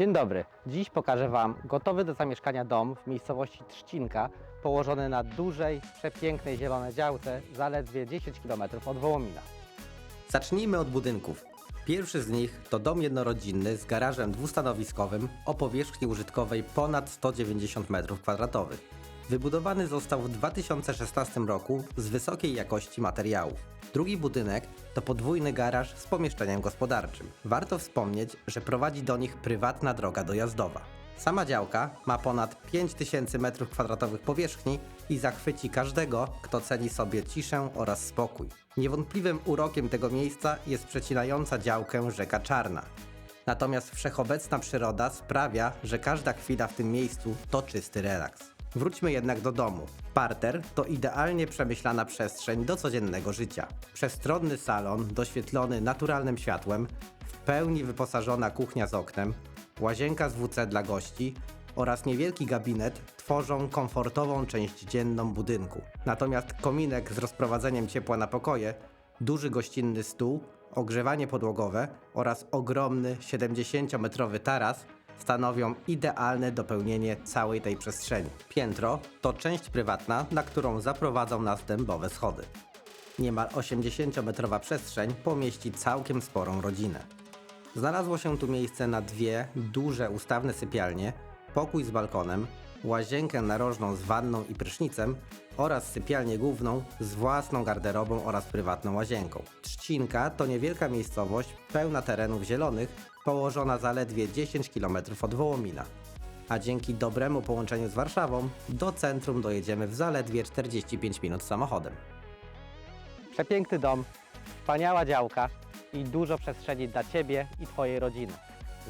Dzień dobry. Dziś pokażę Wam gotowy do zamieszkania dom w miejscowości Trzcinka, położony na dużej, przepięknej zielonej działce, zaledwie 10 km od Wołomina. Zacznijmy od budynków. Pierwszy z nich to dom jednorodzinny z garażem dwustanowiskowym o powierzchni użytkowej ponad 190 m2. Wybudowany został w 2016 roku z wysokiej jakości materiałów. Drugi budynek to podwójny garaż z pomieszczeniem gospodarczym. Warto wspomnieć, że prowadzi do nich prywatna droga dojazdowa. Sama działka ma ponad 5000 m2 powierzchni i zachwyci każdego, kto ceni sobie ciszę oraz spokój. Niewątpliwym urokiem tego miejsca jest przecinająca działkę rzeka Czarna. Natomiast wszechobecna przyroda sprawia, że każda chwila w tym miejscu to czysty relaks. Wróćmy jednak do domu. Parter to idealnie przemyślana przestrzeń do codziennego życia. Przestronny salon, doświetlony naturalnym światłem, w pełni wyposażona kuchnia z oknem, łazienka z WC dla gości oraz niewielki gabinet tworzą komfortową część dzienną budynku. Natomiast kominek z rozprowadzeniem ciepła na pokoje, duży gościnny stół, ogrzewanie podłogowe oraz ogromny 70-metrowy taras stanowią idealne dopełnienie całej tej przestrzeni. Piętro to część prywatna, na którą zaprowadzą nas dębowe schody. Niemal 80-metrowa przestrzeń pomieści całkiem sporą rodzinę. Znalazło się tu miejsce na dwie duże ustawne sypialnie, pokój z balkonem, łazienkę narożną z wanną i prysznicem oraz sypialnię główną z własną garderobą oraz prywatną łazienką. Trzcinka to niewielka miejscowość pełna terenów zielonych, położona zaledwie 10 km od Wołomina. A dzięki dobremu połączeniu z Warszawą do centrum dojedziemy w zaledwie 45 minut samochodem. Przepiękny dom, wspaniała działka i dużo przestrzeni dla Ciebie i Twojej rodziny.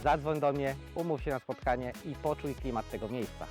Zadzwoń do mnie, umów się na spotkanie i poczuj klimat tego miejsca.